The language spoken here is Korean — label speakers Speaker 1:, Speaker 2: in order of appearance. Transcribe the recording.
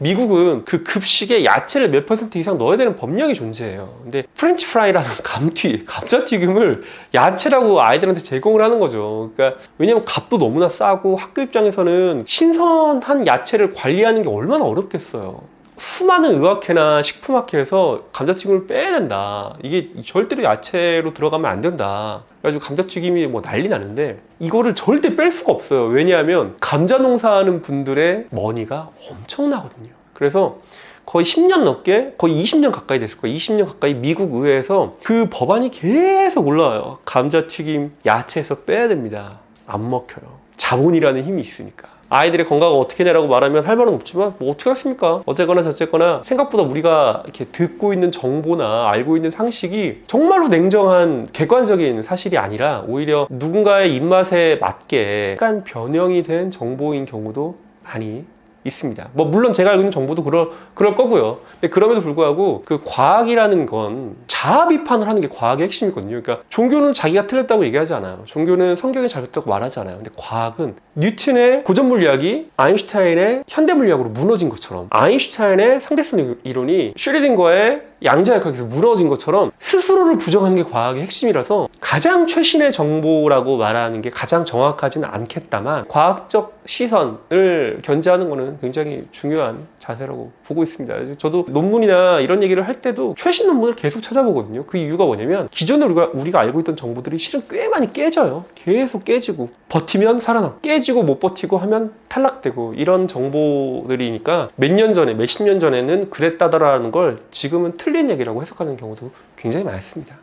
Speaker 1: 미국은 그 급식에 야채를 몇 퍼센트 이상 넣어야 되는 법령이 존재해요. 근데 프렌치 프라이라는 감튀, 감자튀김을 야채라고 아이들한테 제공을 하는 거죠. 그러니까 왜냐면 값도 너무나 싸고 학교 입장에서는 신선한 야채를 관리하는 게 얼마나 어렵겠어요. 수많은 의학회나 식품학회에서 감자튀김을 빼야 된다. 이게 절대로 야채로 들어가면 안 된다. 그래가지고 감자튀김이 뭐 난리 나는데 이거를 절대 뺄 수가 없어요. 왜냐하면 감자 농사하는 분들의 머니가 엄청나거든요. 그래서 거의 10년 넘게 거의 20년 가까이 됐을 거예요. 20년 가까이 미국 의회에서 그 법안이 계속 올라와요. 감자튀김 야채에서 빼야 됩니다. 안 먹혀요. 자본이라는 힘이 있으니까. 아이들의 건강을 어떻게 내라고 말하면 할 말은 없지만 뭐 어떻게 하겠습니까? 어쨌거나 저쨌거나 생각보다 우리가 이렇게 듣고 있는 정보나 알고 있는 상식이 정말로 냉정한 객관적인 사실이 아니라 오히려 누군가의 입맛에 맞게 약간 변형이 된 정보인 경우도 많이 있습니다. 뭐 물론 제가 알고 있는 정보도 그럴 그럴 거고요. 근데 그럼에도 불구하고 그 과학이라는 건 자아 비판을 하는 게 과학의 핵심이거든요. 그러니까 종교는 자기가 틀렸다고 얘기하지 않아요. 종교는 성경이 잘못됐다고 말하지 않아요. 근데 과학은 뉴턴의 고전 물리학이 아인슈타인의 현대 물리학으로 무너진 것처럼 아인슈타인의 상대성 이론이 슈리딩거의 양자역학에서 무너진 것처럼 스스로를 부정하는 게 과학의 핵심이라서 가장 최신의 정보라고 말하는 게 가장 정확하지는 않겠다만 과학적 시선을 견제하는 거는 굉장히 중요한 자세라고 보고 있습니다. 저도 논문이나 이런 얘기를 할 때도 최신 논문을 계속 찾아보거든요. 그 이유가 뭐냐면 기존에 우리가, 우리가 알고 있던 정보들이 실은 꽤 많이 깨져요. 계속 깨지고 버티면 살아남 깨지고 못 버티고 하면 탈락되고 이런 정보들이니까 몇 년 전에 몇 십 년 전에는 그랬다더라는 걸 지금은 틀린 얘기라고 해석하는 경우도 굉장히 많습니다.